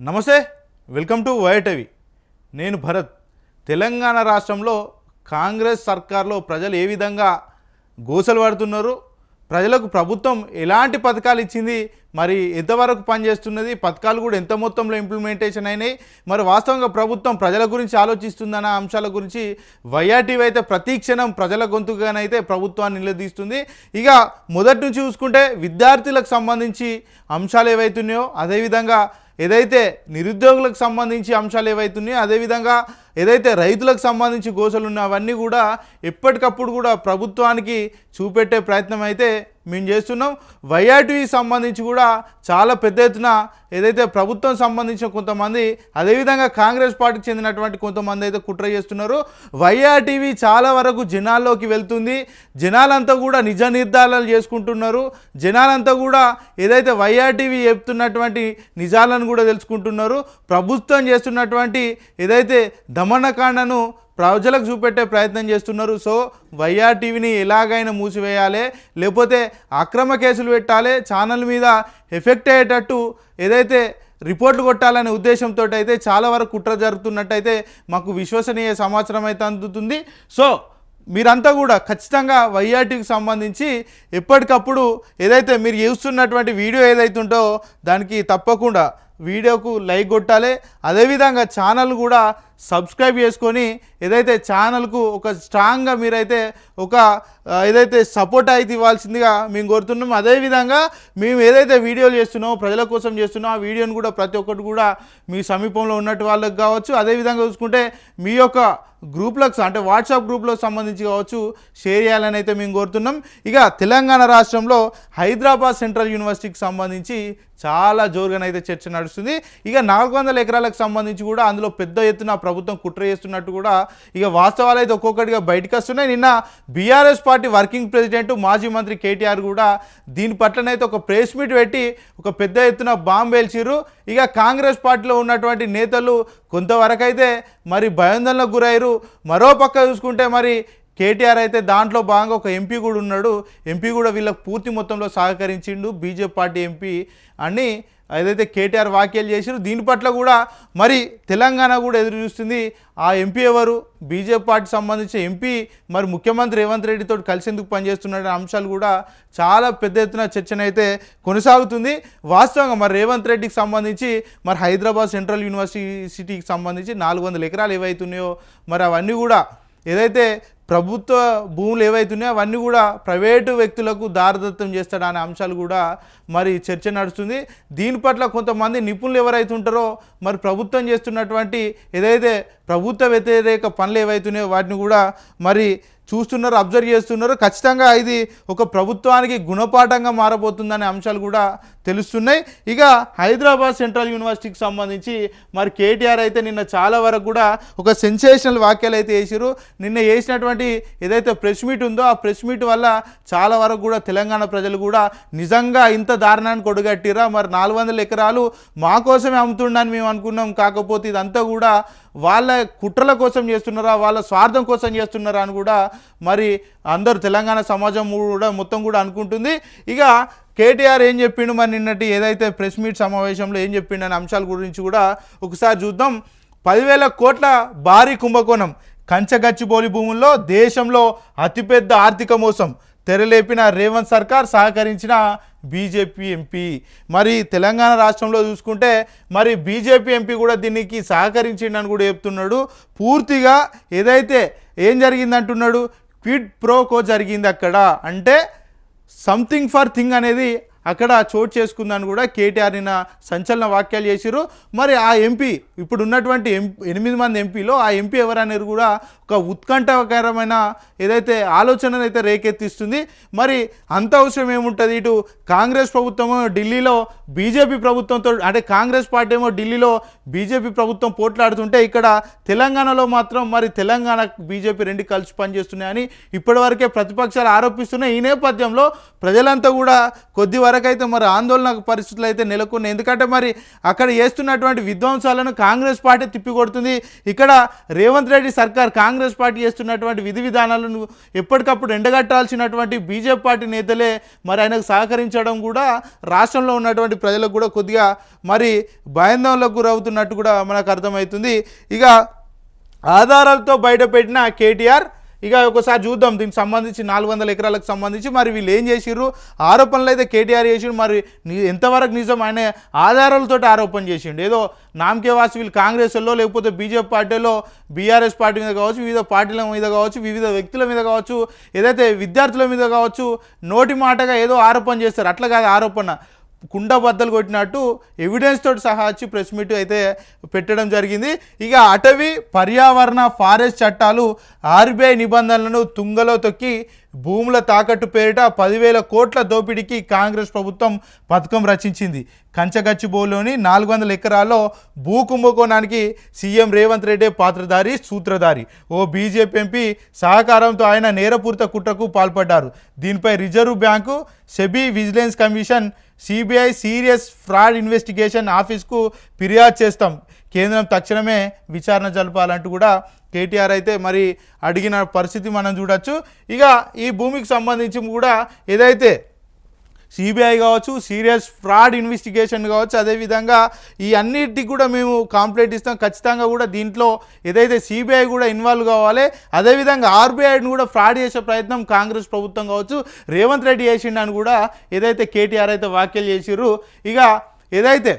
నమస్తే welcome to వైటవి నేను భరత్. తెలంగాణ రాష్ట్రంలో కాంగ్రెస్ సర్కార్లో ప్రజలు ఏ విధంగా గోసలు పడుతున్నారు? ప్రజలకు ప్రభుత్వం ఎలాంటి పథకాలు ఇచ్చింది? మరి ఎంతవరకు పనిచేస్తున్నది? పథకాలు కూడా ఎంత మొత్తంలో ఇంప్లిమెంటేషన్ అయినాయి? మరి వాస్తవంగా ప్రభుత్వం ప్రజల గురించి ఆలోచిస్తుందన్న అంశాల గురించి వైఆర్టీవీ అయితే ప్రతి క్షణం ప్రజల గొంతుగానైతే ప్రభుత్వాన్ని నిలదీస్తుంది. ఇక మొదటి నుంచి చూసుకుంటే విద్యార్థులకు సంబంధించి అంశాలు ఏవైతున్నాయో అదేవిధంగా ఏదైతే నిరుద్యోగులకు సంబంధించి అంశాలు ఏవైతున్నాయో అదేవిధంగా ఏదైతే రైతులకు సంబంధించి గోసలు ఉన్నాయో అవన్నీ కూడా ఎప్పటికప్పుడు కూడా ప్రభుత్వానికి చూపెట్టే ప్రయత్నం అయితే మేము చేస్తున్నాం. వైఆర్టీవీ సంబంధించి కూడా చాలా పెద్ద ఎత్తున ఏదైతే ప్రభుత్వం సంబంధించిన కొంతమంది అదేవిధంగా కాంగ్రెస్ పార్టీకి చెందినటువంటి కొంతమంది అయితే కుట్ర చేస్తున్నారు. వైఆర్టీవీ చాలా వరకు జనాల్లోకి వెళ్తుంది. జనాలంతా కూడా నిజ నిర్ధారాలు చేసుకుంటున్నారు. జనాలంతా కూడా ఏదైతే వైఆర్టీవీ చెప్తున్నటువంటి నిజాలను కూడా తెలుసుకుంటున్నారు. ప్రభుత్వం చేస్తున్నటువంటి ఏదైతే దమనకాండను ప్రజలకు చూపెట్టే ప్రయత్నం చేస్తున్నారు. సో వైఆర్ టీవీని ఎలాగైనా మూసివేయాలి లేకపోతే అక్రమ కేసులు పెట్టాలి ఛానల్ మీద ఎఫెక్ట్ అయ్యేటట్టు ఏదైతే రిపోర్ట్లు కొట్టాలనే ఉద్దేశంతో అయితే చాలా వరకు కుట్ర జరుగుతున్నట్టయితే మాకు విశ్వసనీయ సమాచారం అయితే అందుతుంది. సో మీరంతా కూడా ఖచ్చితంగా వైఆర్టీకి సంబంధించి ఎప్పటికప్పుడు ఏదైతే మీరు చూస్తున్నటువంటి వీడియో ఏదైతే ఉంటో దానికి తప్పకుండా వీడియోకు లైక్ కొట్టాలి. అదేవిధంగా ఛానల్ కూడా సబ్స్క్రైబ్ చేసుకొని ఏదైతే ఛానల్కు ఒక స్ట్రాంగ్గా మీరైతే ఒక ఏదైతే సపోర్ట్ అయితే ఇవ్వాల్సిందిగా మేము కోరుతున్నాం. అదేవిధంగా మేము ఏదైతే వీడియోలు చేస్తున్నామో ప్రజల కోసం చేస్తున్నామో ఆ వీడియోని కూడా ప్రతి ఒక్కటి కూడా మీ సమీపంలో ఉన్నట్టు వాళ్ళకి కావచ్చు. అదేవిధంగా చూసుకుంటే మీ యొక్క గ్రూప్లకు అంటే వాట్సాప్ గ్రూప్లకు సంబంధించి కావచ్చు షేర్ చేయాలని అయితే మేము కోరుతున్నాం. ఇక తెలంగాణ రాష్ట్రంలో హైదరాబాద్ సెంట్రల్ యూనివర్సిటీకి సంబంధించి చాలా జోరుగానైతే చర్చ నడుస్తుంది. ఇక నాలుగు వందల ఎకరాలకు సంబంధించి కూడా అందులో పెద్ద ఎత్తున ప్రభుత్వం కుట్ర చేస్తున్నట్టు కూడా ఇక వాస్తవాలు అయితే ఒక్కొక్కటిగా బయటకు వస్తున్నాయి. నిన్న బీఆర్ఎస్ పార్టీ వర్కింగ్ ప్రెసిడెంట్ మాజీ మంత్రి కేటీఆర్ కూడా దీని పట్లనైతే ఒక ప్రెస్ మీట్ పెట్టి ఒక పెద్ద ఎత్తున బాంబు పేల్చిర్రు. ఇక కాంగ్రెస్ పార్టీలో ఉన్నటువంటి నేతలు కొంతవరకైతే మరి భయాందోళనకు గురయ్యారు. మరో పక్క చూసుకుంటే మరి కేటీఆర్ అయితే దాంట్లో భాగంగా ఒక ఎంపీ కూడా ఉన్నాడు. ఎంపీ కూడా వీళ్ళకి పూర్తి మొత్తంలో సహకరించిండు. బీజేపీ పార్టీ ఎంపీ అని ఏదైతే కేటీఆర్ వ్యాఖ్యలు చేసిరు దీని పట్ల కూడా మరి తెలంగాణ కూడా ఎదురు చూస్తుంది. ఆ ఎంపీ ఎవరు? బీజేపీ పార్టీ సంబంధించిన ఎంపీ మరి ముఖ్యమంత్రి రేవంత్ రెడ్డితో కలిసేందుకు పనిచేస్తున్న అంశాలు కూడా చాలా పెద్ద ఎత్తున చర్చనైతే కొనసాగుతుంది. వాస్తవంగా మరి రేవంత్ రెడ్డికి సంబంధించి మరి హైదరాబాద్ సెంట్రల్ యూనివర్సిటీకి సంబంధించి నాలుగు వందల ఎకరాలు ఏవైతున్నాయో మరి అవన్నీ కూడా ఏదైతే ప్రభుత్వ భూములు ఏవైతున్నాయో అవన్నీ కూడా ప్రైవేటు వ్యక్తులకు దారదత్తం చేస్తాడు అనే అంశాలు కూడా మరి చర్చ నడుస్తుంది. దీని పట్ల కొంతమంది నిపుణులు ఎవరైతే ఉంటారో మరి ప్రభుత్వం చేస్తున్నటువంటి ఏదైతే ప్రభుత్వ వ్యతిరేక పనులు ఏవైతున్నాయో వాటిని కూడా మరి చూస్తున్నారు అబ్జర్వ్ చేస్తున్నారు. ఖచ్చితంగా ఇది ఒక ప్రభుత్వానికి గుణపాఠంగా మారబోతుందనే అంశాలు కూడా తెలుస్తున్నాయి. ఇక హైదరాబాద్ సెంట్రల్ యూనివర్సిటీకి సంబంధించి మరి కేటీఆర్ అయితే నిన్న చాలా వరకు కూడా ఒక సెన్సేషనల్ వ్యాఖ్యలు అయితే వేసారు నిన్న వేసినటువంటి ఏదైతే ప్రెస్ మీట్ ఉందో ఆ ప్రెస్ మీట్ వల్ల చాలా వరకు కూడా తెలంగాణ ప్రజలు కూడా నిజంగా ఇంత దారుణాన్ని కొడుగట్టిరా మరి నాలుగు వందల ఎకరాలు మా కోసమే అమ్ముతుండని మేము అనుకున్నాం. కాకపోతే ఇదంతా కూడా వాళ్ళ కుట్రల కోసం చేస్తున్నారా వాళ్ళ స్వార్థం కోసం చేస్తున్నారా అని కూడా మరి అందరూ తెలంగాణ సమాజం కూడా మొత్తం కూడా అనుకుంటుంది. ఇక కేటీఆర్ ఏం చెప్పిండు మరి నిన్నటి ఏదైతే ప్రెస్ మీట్ సమావేశంలో ఏం చెప్పిండు అనే అంశాల గురించి కూడా ఒకసారి చూద్దాం. పదివేల కోట్ల భారీ కుంభకోణం కంచగచ్చిబోలి భూముల్లో దేశంలో అతిపెద్ద ఆర్థిక మోసం తెరలేపిన రేవంత్ సర్కార్ సహకరించిన బీజేపీ ఎంపీ. మరి తెలంగాణ రాష్ట్రంలో చూసుకుంటే మరి బీజేపీ ఎంపీ కూడా దీనికి సహకరించిండని కూడా చెప్తున్నాడు. పూర్తిగా ఏదైతే ఏం జరిగిందంటున్నాడు? క్విడ్ ప్రోకో జరిగింది అక్కడ. అంటే సంథింగ్ ఫర్ థింగ్ అనేది అక్కడ చోటు చేసుకుందని కూడా కేటీఆర్ నిన్న సంచలన వాక్యాలు చేసిరు మరి ఆ ఎంపీ ఇప్పుడు ఉన్నటువంటి ఎం ఎనిమిది మంది ఎంపీలో ఆ ఎంపీ ఎవరనేది కూడా ఒక ఉత్కంఠకరమైన ఏదైతే ఆలోచనను అయితే రేకెత్తిస్తుంది. మరి అంత అవసరం ఏముంటుంది? ఇటు కాంగ్రెస్ ప్రభుత్వం ఢిల్లీలో బీజేపీ ప్రభుత్వంతో అంటే కాంగ్రెస్ పార్టీ ఏమో ఢిల్లీలో బీజేపీ ప్రభుత్వం పోట్లాడుతుంటే ఇక్కడ తెలంగాణలో మాత్రం మరి తెలంగాణ బీజేపీ రెండు కలిసి పనిచేస్తున్నాయని ఇప్పటివరకే ప్రతిపక్షాలు ఆరోపిస్తున్నాయి. ఈ నేపథ్యంలో ప్రజలంతా కూడా కొద్ది వరకు వరకు అయితే మరి ఆందోళన పరిస్థితులు అయితే నెలకొన్నాయి. ఎందుకంటే మరి అక్కడ చేస్తున్నటువంటి విధ్వంసాలను కాంగ్రెస్ పార్టీ తిప్పికొడుతుంది. ఇక్కడ రేవంత్ రెడ్డి సర్కార్ కాంగ్రెస్ పార్టీ చేస్తున్నటువంటి విధి విధానాలను ఎప్పటికప్పుడు ఎండగట్టాల్సినటువంటి బీజేపీ పార్టీ నేతలే మరి ఆయనకు సహకరించడం కూడా రాష్ట్రంలో ఉన్నటువంటి ప్రజలకు కూడా కొద్దిగా మరి భయాందోళనకు గురవుతున్నట్టు కూడా మనకు అర్థమవుతుంది. ఇక ఆధారాలతో బయటపెట్టిన కేటీఆర్ ఇక ఒకసారి చూద్దాం. దీనికి సంబంధించి నాలుగు వందల ఎకరాలకు సంబంధించి మరి వీళ్ళు ఏం చేసిర్రు? ఆరోపణలు అయితే కేటీఆర్ చేసిండు. మరి ఎంతవరకు నిజం? ఆయన ఆధారాలతో ఆరోపణ చేసిండు. ఏదో నామకే వాసి వీళ్ళు కాంగ్రెస్లో లేకపోతే బీజేపీ పార్టీలో బీఆర్ఎస్ పార్టీ మీద కావచ్చు వివిధ పార్టీల మీద కావచ్చు వివిధ వ్యక్తుల మీద కావచ్చు ఏదైతే విద్యార్థుల మీద కావచ్చు నోటి మాటగా ఏదో ఆరోపణ చేస్తారు. అట్లా కాదు ఆరోపణ. కుండ బద్దలు కొట్టినట్టు ఎవిడెన్స్ తోటి సహా వచ్చి ప్రెస్ మీట్ అయితే పెట్టడం జరిగింది. ఇక అటవీ పర్యావరణ ఫారెస్ట్ చట్టాలు ఆర్బీఐ నిబంధనలను తుంగలో తొక్కి భూముల తాకట్టు పేరిట పదివేల కోట్ల దోపిడీకి కాంగ్రెస్ ప్రభుత్వం పథకం రచించింది. కంచగచ్చిబోలోని నాలుగు వందల ఎకరాల్లో భూ కుంభకోణానికి సీఎం రేవంత్ రెడ్డి పాత్రధారి సూత్రధారి. ఓ బీజేపీ ఎంపీ సహకారంతో ఆయన నేరపూరిత కుట్రకు పాల్పడ్డారు. దీనిపై reserve bank SEBI vigilance commission CBI serious fraud investigation ఆఫీస్కు ఫిర్యాదు చేస్తాం. కేంద్రం తక్షణమే విచారణ జరపాలంటూ కూడా కేటీఆర్ అయితే మరి అడిగిన పరిస్థితి మనం చూడొచ్చు. ఇక ఈ భూమికి సంబంధించి కూడా ఏదైతే సిబిఐ కావచ్చు సీరియస్ ఫ్రాడ్ ఇన్వెస్టిగేషన్ కావచ్చు అదేవిధంగా ఈ అన్నిటికి కూడా మేము కాంప్లైంట్ ఇస్తాం. ఖచ్చితంగా కూడా దీంట్లో ఏదైతే సిబిఐ కూడా ఇన్వాల్వ్ కావాలి అదేవిధంగా ఆర్బీఐని కూడా ఫ్రాడ్ చేసే ప్రయత్నం కాంగ్రెస్ ప్రభుత్వం కావచ్చు. రేవంత్ రెడ్డి చేసిండని కూడా ఏదైతే కేటీఆర్ అయితే వ్యాఖ్యలు చేసిర్రు. ఇక ఏదైతే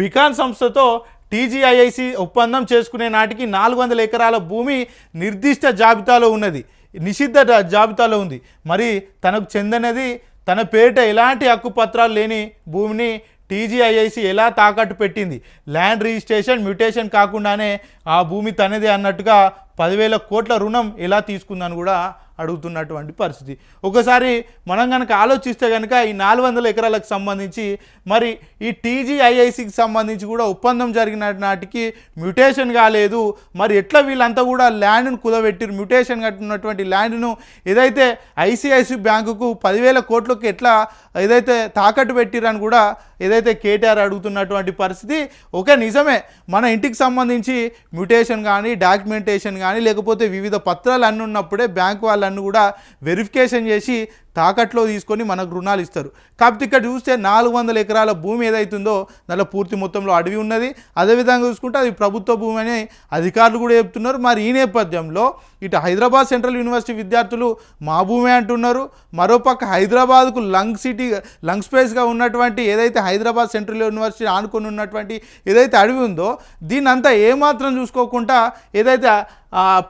బికాన్ సంస్థతో టీజీఐఐసి ఒప్పందం చేసుకునే నాటికి నాలుగు వందల ఎకరాల భూమి నిర్దిష్ట జాబితాలో ఉన్నది. నిషిద్ధ జాబితాలో ఉంది. మరి తనకు చెందనది తన పేరిట ఎలాంటి హక్కు పత్రాలు లేని భూమిని టీజీఐఐసి ఎలా తాకట్టు పెట్టింది? ల్యాండ్ రిజిస్ట్రేషన్ మ్యూటేషన్ కాకుండానే ఆ భూమి తనదే అన్నట్టుగా పదివేల కోట్ల రుణం ఎలా తీసుకుందని కూడా అడుగుతున్నటువంటి పరిస్థితి. ఒకసారి మనం కనుక ఆలోచిస్తే కనుక ఈ నాలుగు వందల ఎకరాలకు సంబంధించి మరి ఈ టీజీఐఐసికి సంబంధించి కూడా ఒప్పందం జరిగిన నాటికి మ్యూటేషన్ కాలేదు. మరి ఎట్లా వీళ్ళంతా కూడా ల్యాండ్ను కుదబెట్టిరు మ్యూటేషన్ కట్టినటువంటి ల్యాండ్ను ఏదైతే ఐసిఐసి బ్యాంకుకు పదివేల కోట్లకు ఎట్లా ఏదైతే తాకట్టు పెట్టిరని కూడా ఏదైతే కేటీఆర్ అడుగుతున్నటువంటి పరిస్థితి ఓకే నిజమే మన ఇంటికి సంబంధించి మ్యూటేషన్ కానీ డాక్యుమెంటేషన్ కానీ లేకపోతే వివిధ పత్రాలు అన్నీ ఉన్నప్పుడే బ్యాంక్ వాళ్ళన్నీ కూడా వెరిఫికేషన్ చేసి తాకట్లో తీసుకొని మనకు రుణాలు ఇస్తారు. కాకపోతే ఇక్కడ చూస్తే నాలుగు వందల ఎకరాల భూమి ఏదైతుందో దానిలో పూర్తి మొత్తంలో అడవి ఉన్నది. అదేవిధంగా చూసుకుంటే అది ప్రభుత్వ భూమి అని అధికారులు కూడా చెప్తున్నారు. మరి ఈ నేపథ్యంలో ఇటు హైదరాబాద్ సెంట్రల్ యూనివర్సిటీ విద్యార్థులు మా భూమి అంటున్నారు. మరోపక్క హైదరాబాద్కు లంగ్ సిటీ లంగ్ స్పేస్గా ఉన్నటువంటి ఏదైతే హైదరాబాద్ సెంట్రల్ యూనివర్సిటీ ఆనుకొని ఉన్నటువంటి ఏదైతే అడవి ఉందో దీన్నంతా ఏమాత్రం చూసుకోకుండా ఏదైతే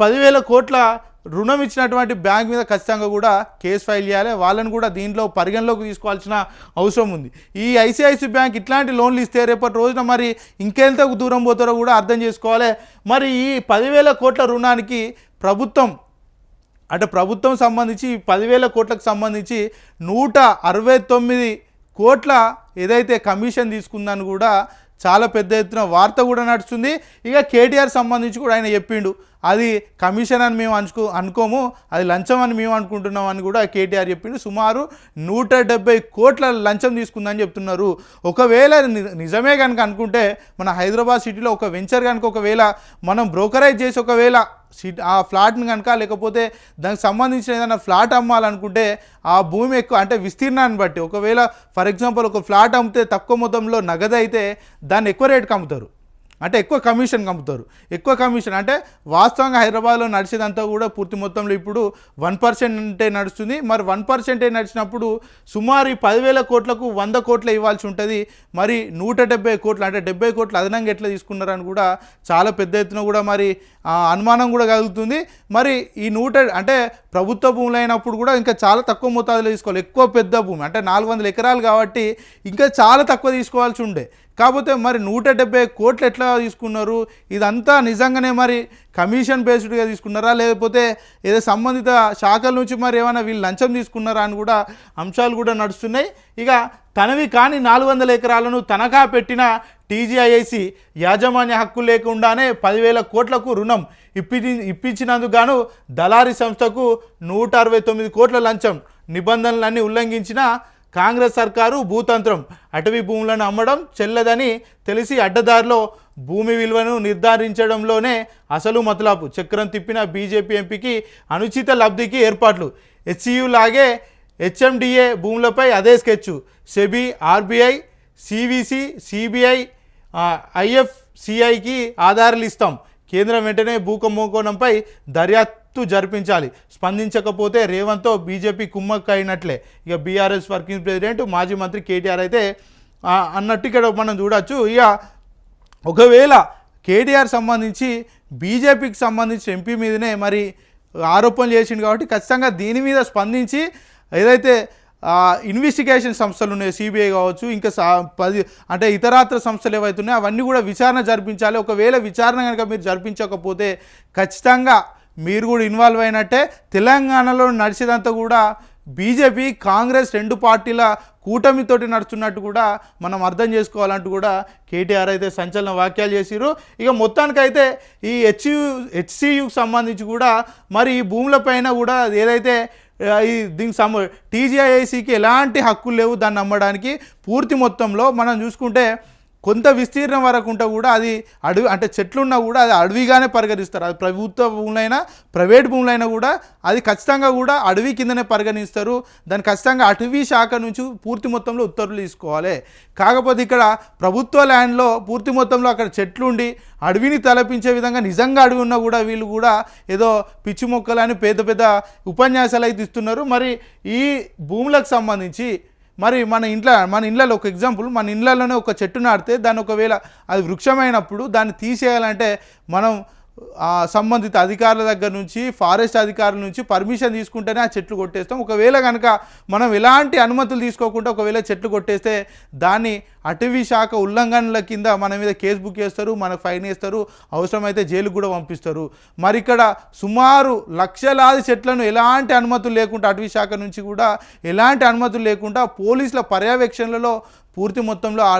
పదివేల కోట్ల రుణం ఇచ్చినటువంటి బ్యాంక్ మీద ఖచ్చితంగా కూడా కేసు ఫైల్ చేయాలి. వాళ్ళని కూడా దీంట్లో పరిగణలోకి తీసుకోవాల్సిన అవసరం ఉంది. ఈ ఐసిఐసి బ్యాంక్ ఇట్లాంటి లోన్లు ఇస్తే రేపటి రోజున మరి ఇంకెంత దూరం పోతారో కూడా అర్థం చేసుకోవాలి. మరి ఈ పదివేల కోట్ల రుణానికి ప్రభుత్వం అంటే ప్రభుత్వం సంబంధించి ఈ పదివేల కోట్లకు సంబంధించి నూట అరవై తొమ్మిది కోట్ల ఏదైతే కమిషన్ తీసుకుందని కూడా చాలా పెద్ద ఎత్తున వార్త కూడా నడుస్తుంది. ఇక కేటీఆర్ సంబంధించి కూడా ఆయన చెప్పిండు. అది కమిషన్ అని మేము అనుకో అనుకోము అది లంచం అని మేము అనుకుంటున్నాం అని కూడా కేటీఆర్ చెప్పిండు. సుమారు నూట డెబ్బై కోట్ల లంచం తీసుకుందని చెప్తున్నారు. ఒకవేళ నిజమే కనుక అనుకుంటే మన హైదరాబాద్ సిటీలో ఒక వెంచర్ కనుక ఒకవేళ మనం బ్రోకరైజ్ చేసి ఒకవేళ సిటీ ఆ ఫ్లాట్ని కనుక లేకపోతే దానికి సంబంధించిన ఏదైనా ఫ్లాట్ అమ్మాలనుకుంటే ఆ భూమి ఎక్కువ అంటే విస్తీర్ణాన్ని బట్టి ఒకవేళ ఫర్ ఎగ్జాంపుల్ ఒక ఫ్లాట్ అమ్మితే తక్కువ మొత్తంలో నగదు అయితే దాన్ని ఎక్కువ రేటుకి అమ్ముతారు. అంటే ఎక్కువ కమిషన్ కమ్ముతారు. ఎక్కువ కమిషన్ అంటే వాస్తవంగా హైదరాబాద్లో నడిచేదంతా కూడా పూర్తి మొత్తంలో ఇప్పుడు వన్ పర్సెంటే నడుస్తుంది. మరి వన్ పర్సెంటే నడిచినప్పుడు సుమారు పదివేల కోట్లకు వంద కోట్లు ఇవ్వాల్సి ఉంటుంది. మరి నూట డెబ్బై కోట్లు అంటే డెబ్బై కోట్లు అదనంగా ఎట్లా తీసుకున్నారని కూడా చాలా పెద్ద ఎత్తున కూడా మరి అనుమానం కూడా కలుగుతుంది. మరి ఈ నూట అంటే ప్రభుత్వ భూములు అయినప్పుడు కూడా ఇంకా చాలా తక్కువ మోతాదులో తీసుకోవాలి. ఎక్కువ పెద్ద భూమి అంటే నాలుగు వందల ఎకరాలు కాబట్టి ఇంకా చాలా తక్కువ తీసుకోవాల్సి ఉండే. కాకపోతే మరి నూట డెబ్బై కోట్లు ఎట్లా తీసుకున్నారు? ఇదంతా నిజంగానే మరి కమిషన్ బేస్డ్గా తీసుకున్నారా? లేకపోతే ఏదో సంబంధిత శాఖల నుంచి మరి ఏమైనా వీళ్ళు లంచం తీసుకున్నారా అని కూడా అంశాలు కూడా నడుస్తున్నాయి. ఇక తనవి కాని నాలుగు వందల ఎకరాలను తనఖా పెట్టిన టీజీఐఐసి యాజమాన్య హక్కు లేకుండానే పదివేల కోట్లకు రుణం ఇప్పించి ఇప్పించినందుకు గాను దళారీ సంస్థకు నూట అరవై తొమ్మిది కోట్ల లంచం. నిబంధనలన్నీ ఉల్లంఘించిన కాంగ్రెస్ సర్కారు భూతంత్రం. అటవీ భూములను అమ్మడం చెల్లదని తెలిసి అడ్డదారిలో భూమి విలువను నిర్ధారించడంలోనే అసలు మతలాపు. చక్రం తిప్పిన బీజేపీ ఎంపీకి అనుచిత లబ్ధికి ఏర్పాట్లు. హెచ్సియు లాగే హెచ్ఎండిఏ భూములపై అదే sketch SEBI RBI CVC CBI ఐఎఫ్సిఐకి ఆధారాలు ఇస్తాం. కేంద్రం వెంటనే భూకంపోకోణంపై దర్యాప్తు జరిపించాలి. స్పందించకపోతే రేవంత్తో బీజేపీ కుమ్మక్క అయినట్లే ఇక బీఆర్ఎస్ వర్కింగ్ ప్రెసిడెంట్ మాజీ మంత్రి కేటీఆర్ అయితే అన్నట్టు ఇక్కడ మనం చూడొచ్చు. ఇక ఒకవేళ కేటీఆర్ సంబంధించి బీజేపీకి సంబంధించిన ఎంపీ మీదనే మరి ఆరోపణలు చేసిండు కాబట్టి ఖచ్చితంగా దీని మీద స్పందించి ఏదైతే ఇన్వెస్టిగేషన్ సంస్థలు ఉన్నాయి సిబిఐ కావచ్చు ఇంకా సా పది అంటే ఇతరాత్ర సంస్థలు ఏవైతున్నాయో అవన్నీ కూడా విచారణ జరిపించాలి. ఒకవేళ విచారణ కనుక మీరు జరిపించకపోతే ఖచ్చితంగా మీరు కూడా ఇన్వాల్వ్ అయినట్టే తెలంగాణలో నడిచేదంతా కూడా బీజేపీ కాంగ్రెస్ రెండు పార్టీల కూటమితోటి నడుస్తున్నట్టు కూడా మనం అర్థం చేసుకోవాలంటూ కూడా కేటీఆర్ అయితే సంచలన వ్యాఖ్యలు చేసిరు ఇక మొత్తానికైతే ఈ హెచ్యు హెచ్సియుకి సంబంధించి కూడా మరి ఈ భూములపైన కూడా ఏదైతే ఈ దీనికి సమ టీజీఐసీకి ఎలాంటి హక్కులు లేవు దాన్ని నమ్మడానికి పూర్తి మొత్తంలో మనం చూసుకుంటే కొంత విస్తీర్ణం వరకు ఉంటే కూడా అది అడవి అంటే చెట్లున్నా కూడా అది అడవిగానే పరిగణిస్తారు. అది ప్రభుత్వ భూములైనా ప్రైవేట్ భూములైనా కూడా అది ఖచ్చితంగా కూడా అడవి కిందనే పరిగణిస్తారు. దాన్ని ఖచ్చితంగా అటవీ శాఖ నుంచి పూర్తి మొత్తంలో ఉత్తర్వులు తీసుకోవాలి. కాకపోతే ఇక్కడ ప్రభుత్వ ల్యాండ్లో పూర్తి మొత్తంలో అక్కడ చెట్లు ఉండి అడవిని తలపించే విధంగా నిజంగా అడవి ఉన్నా కూడా వీళ్ళు కూడా ఏదో పిచ్చి మొక్కలని పెద్ద పెద్ద ఉపన్యాసాలు అయితే ఇస్తున్నారు. మరి ఈ భూములకు సంబంధించి మరి మన ఇంట్లో మన ఇళ్ళలో ఒక ఎగ్జాంపుల్ మన ఇళ్ళలోనే ఒక చెట్టు నాటితే దాన్ని ఒకవేళ అది వృక్షమైనప్పుడు దాన్ని తీసేయాలంటే మనం సంబంధిత అధికారుల దగ్గర నుంచి ఫారెస్ట్ అధికారుల నుంచి పర్మిషన్ తీసుకుంటేనే ఆ చెట్లు కొట్టేస్తాం. ఒకవేళ కనుక మనం ఎలాంటి అనుమతులు తీసుకోకుండా ఒకవేళ చెట్లు కొట్టేస్తే దాన్ని అటవీ శాఖ ఉల్లంఘనల కింద మన మీద కేసు బుక్ చేస్తారు మనకు ఫైన్ వేస్తారు అవసరమైతే జైలుకు కూడా పంపిస్తారు. మరి ఇక్కడ సుమారు లక్షలాది చెట్లను ఎలాంటి అనుమతులు లేకుండా అటవీ శాఖ నుంచి కూడా ఎలాంటి అనుమతులు లేకుండా పోలీసుల పర్యవేక్షణలలో పూర్తి మొత్తంలో ఆ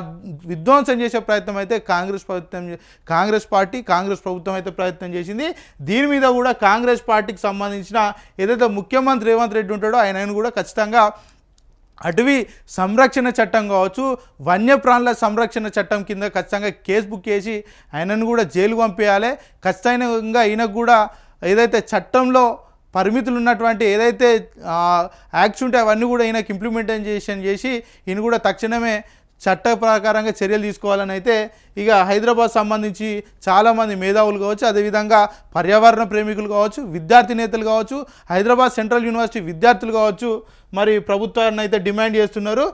విధ్వంసం చేసే ప్రయత్నం అయితే కాంగ్రెస్ ప్రభుత్వం కాంగ్రెస్ పార్టీ కాంగ్రెస్ ప్రభుత్వం అయితే ప్రయత్నం చేసింది. దీని మీద కూడా కాంగ్రెస్ పార్టీకి సంబంధించిన ఏదైతే ముఖ్యమంత్రి రేవంత్ రెడ్డి ఉంటాడో ఆయన కూడా ఖచ్చితంగా అటవీ సంరక్షణ చట్టం కావచ్చు వన్యప్రాణుల సంరక్షణ చట్టం కింద ఖచ్చితంగా కేసు బుక్ చేసి ఆయనను కూడా జైలు పంపించాలి ఖచ్చితంగా ఈయనకు కూడా ఏదైతే చట్టంలో పరిమితులు ఉన్నటువంటి ఏదైతే యాక్ట్స్ ఉంటే అవన్నీ కూడా ఈయనకి ఇంప్లిమెంటేషన్ చేసి ఈయన కూడా తక్షణమే చట్ట ప్రకారంగా చర్యలు తీసుకోవాలని అయితే ఇక హైదరాబాద్ సంబంధించి చాలామంది మేధావులు కావచ్చు అదేవిధంగా పర్యావరణ ప్రేమికులు కావచ్చు విద్యార్థి నేతలు కావచ్చు హైదరాబాద్ సెంట్రల్ యూనివర్సిటీ విద్యార్థులు కావచ్చు మరి ప్రభుత్వాన్ని అయితే డిమాండ్ చేస్తున్నారు.